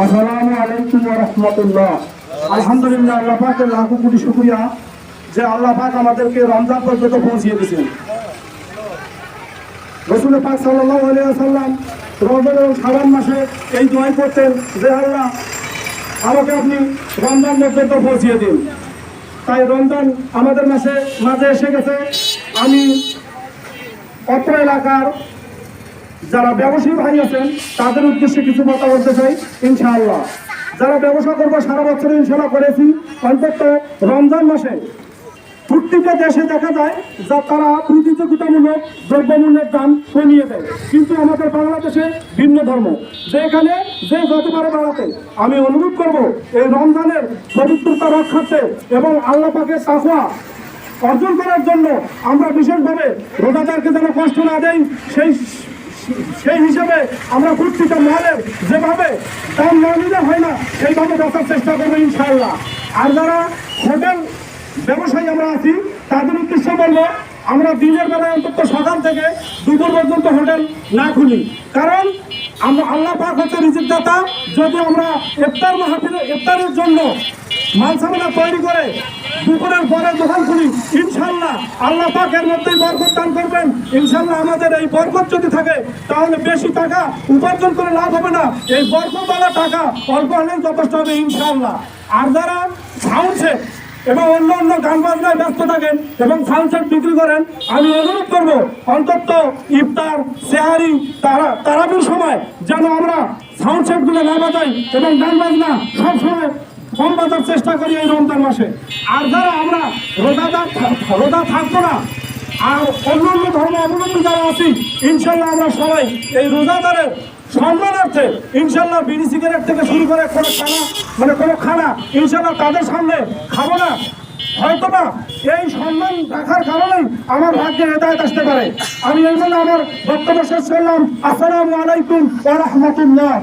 আসসালামু আলাইকুম রাহমাতুল্লাহ। আলহামদুলিল্লাহ, আল্লাহ পাকের লাখো কোটি শুকরিয়া যে আল্লাহ পাক আমাদেরকে রমজান পর্যন্ত পৌঁছিয়ে দিয়েছেন। রসুল পাক সাল্লাল্লাহু আলাইহি ওয়াসাল্লাম রমজান এবং শাবান মাসে এই দোয়াই করতেন যে, আল্লাহ, আমাকে আপনি রমজান পর্যন্ত পৌঁছিয়ে দিন। তাই রমজান আমাদের মাসে, মাঝে এসে গেছে। আমি অত্র এলাকার যারা ব্যবসায়ী ভাই আছেন, তাদের উদ্দেশ্যে কিছু কথা বলতে চাই, ইনশাআল্লাহ। যারা ব্যবসা করব, সারা বছর ইনশাল্লাহ করেছি, অন্তত রমজান মাসে। প্রত্যেকটা দেশে দেখা যায় যা তারা প্রতিযোগিতামূলক দ্রব্যমূল্যের দাম কমিয়ে দেয়। কিন্তু আমাদের বাংলাদেশে ভিন্ন ধর্ম। যে এখানে যে যত পারে বাড়াতে, আমি অনুরোধ করব, এই রমজানের পবিত্রতা রক্ষার্থে এবং আল্লাহ পাকের তাকওয়া অর্জন করার জন্য আমরা বিশেষভাবে রোজাদারকে যেন কষ্ট না দেই, সেই সেই হিসেবে আমরা প্রত্যেকটা মালের যেভাবে দাম না নিলে হয় না, সেইভাবে বেচার চেষ্টা করব ইনশাআল্লাহ। আর যারা হোটেল ব্যবসায়ী আমরা আছি, তাদের উদ্দেশ্যে বলব, আমরা দিনের বেলায় অন্তত সকাল থেকে দুপুর পর্যন্ত হোটেল না খুলি। কারণ আমরা আল্লাহ পাক হচ্ছে রিজিক দাতা যদি আমরা ইফতার মাহফিলে, ইফতারের জন্য মালসামানা তৈরি করে দুপুরের পরে দোকান খুলি ইনশাল্লাহ আল্লাহ পাকের মধ্যেই বরকত দান করবেন। ইনশাল্লাহ আমাদের এই বরকত যদি থাকে, তাহলে বেশি টাকা উপার্জন করে লাভ হবে না। এই বরকতওয়ালা টাকা অল্প হলেই যথেষ্ট হবে ইনশাল্লাহ। আর যারা সেট এবং অন্য অন্য গান বাজনায় ব্যস্ত থাকেন এবং সাউন্ড বিক্রি করেন, আমি অনুরোধ করব, অন্তত ইফতার, সেহারি, তারা তারাবির সময় যেন আমরা সাউন্ড সেটগুলো না বাজাই এবং গান বাজনা সবসময় কম বাজার চেষ্টা করি এই রমজান মাসে। আর যারা আমরা রোজাদার রোজা থাকব না, আর অন্য অন্য ধর্ম অবলম্বী যারা আছি, ইনশাল্লাহ আমরা সবাই এই রোজাদারের সম্মানার্থে ইনশাল্লাহ বিড়ি সিগারেট থেকে শুরু করে কোনো খানা মানে কোনো খানা, ইনশাল্লাহ তাদের সামনে খাব না। হয়তো না এই সম্মান রাখার কারণেই আমার ভাগ্যে হেদায়ত আসতে পারে। আমি এই জন্য আমার বক্তব্য শেষ করলাম। আসসালামু আলাইকুম রাহমাতুল্লাহ।